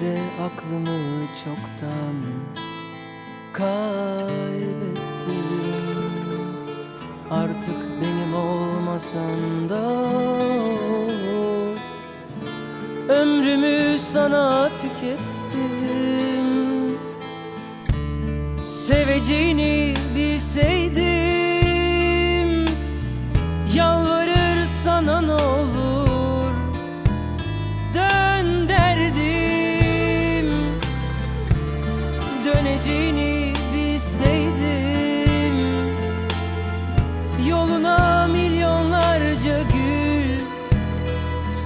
De aklımı çoktan kaybettim. Artık benim olmasan da Ömrümü sana tükettim. Seveceğini bilseydim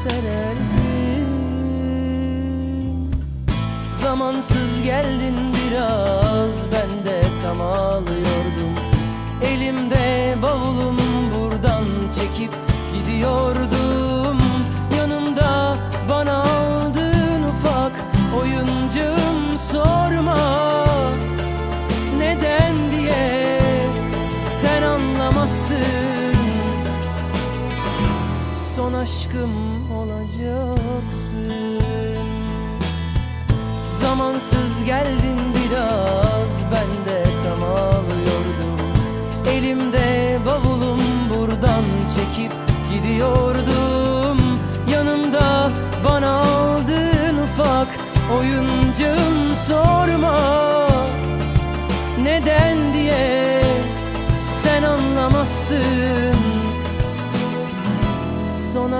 sererdim. Zamansız geldin biraz ben de tam ağlıyordum. Elimde bavulum buradan çekip gidiyordum aşkım olacaksın. Zamansız geldin biraz ben de tam ağlıyordum. Elimde bavulum buradan çekip gidiyordum. Yanımda bana aldığın ufak oyuncum sorma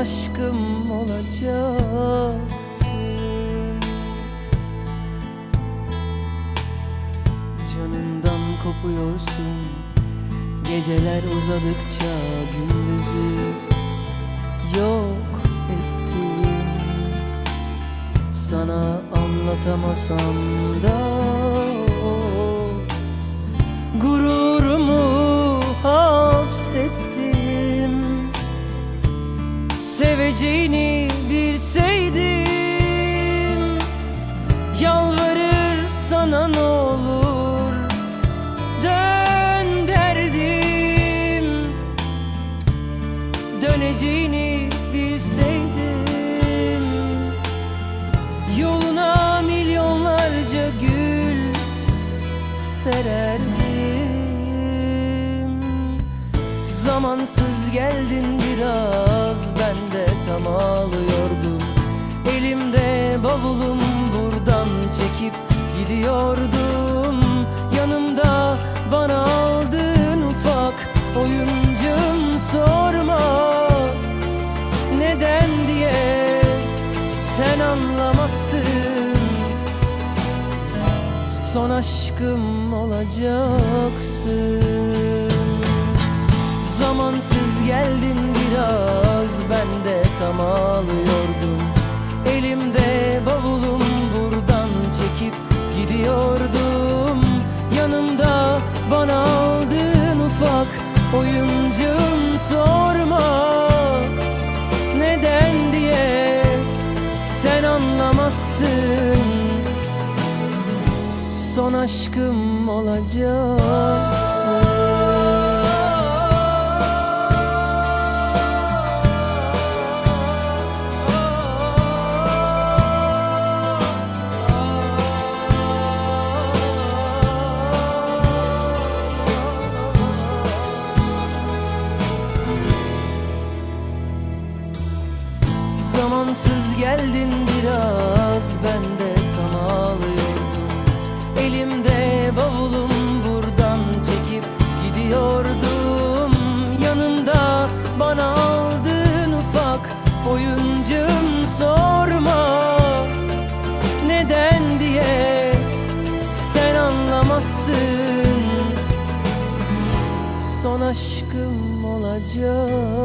aşkım olacaksın. Canımdan kopuyorsun Geceler uzadıkça gündüzü yok ettim Sana anlatamasam da sererdim. Zamansız geldin biraz ben de tam ağlıyordum. Elimde bavulum buradan çekip gidiyordum. Yanımda bana Son aşkım olacaksın. Zamansız geldin biraz ben de tam ağlıyordum. Elimde bavulum buradan çekip gidiyordum. Yanımda bana aldığın ufak oyuncum sorma. Neden diye sen anlamazsın Son aşkım olacaksın. Zamansız geldin biraz ben de tam ağlıyordum Elimde bavulum buradan çekip gidiyordum. Yanımda bana aldığın ufak oyuncum sorma. Neden diye sen anlamazsın. Son aşkım olacak